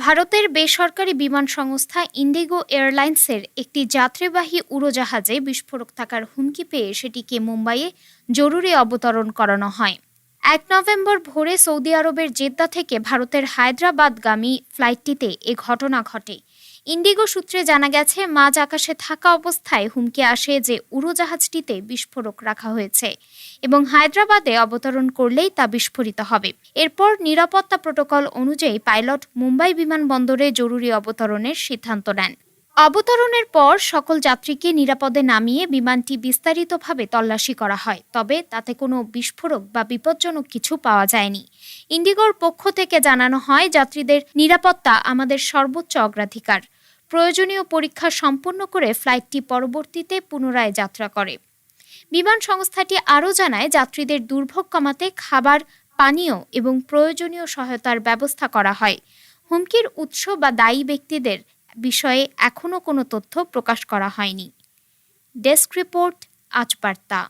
ভারতের বেসরকারি বিমান সংস্থা ইন্ডিগো এয়ারলাইন্সের একটি যাত্রীবাহী উড়োজাহাজে বিস্ফোরক থাকার হুমকি পেয়ে সেটিকে মুম্বাইয়ে জরুরি অবতরণ করানো হয়। এক নভেম্বর ভোরে সৌদি আরবের জেদ্দা থেকে ভারতের হায়দ্রাবাদগামী ফ্লাইটটিতে এ ঘটনা ঘটে। ইন্ডিগো সূত্রে জানা গেছে, মাঝ আকাশে থাকা অবস্থায় হুমকি আসে যে উড়োজাহাজটিতে বিস্ফোরক রাখা হয়েছে এবং হায়দ্রাবাদে অবতরণ করলেই তা বিস্ফোরিত হবে। এরপর নিরাপত্তা প্রোটোকল অনুযায়ী পাইলট মুম্বাই বিমানবন্দরে জরুরি অবতরণের সিদ্ধান্ত নেন। অবতরণের পর সকল যাত্রীকে নিরাপদে নামিয়ে বিমানটি বিস্তারিতভাবে তল্লাশি করা হয়, তবে তাতে কোনো বিস্ফোরক বা বিপজ্জনক কিছু পাওয়া যায়নি। ইন্ডিগোর পক্ষ থেকে জানানো হয়, যাত্রীদের নিরাপত্তা আমাদের সর্বোচ্চ অগ্রাধিকার। প্রয়োজনীয় পরীক্ষা সম্পন্ন করে ফ্লাইটটি পরবর্তীতে পুনরায় যাত্রা করে। বিমান সংস্থাটি আরও জানায়, যাত্রীদের দুর্ভোগ কমাতে খাবার, পানীয় এবং প্রয়োজনীয় সহায়তার ব্যবস্থা করা হয়। হুমকির উৎস বা দায়ী ব্যক্তিদের বিষয়ে এখনও কোনো তথ্য প্রকাশ করা হয়নি। ডেস্ক রিপোর্ট আজ বার্তা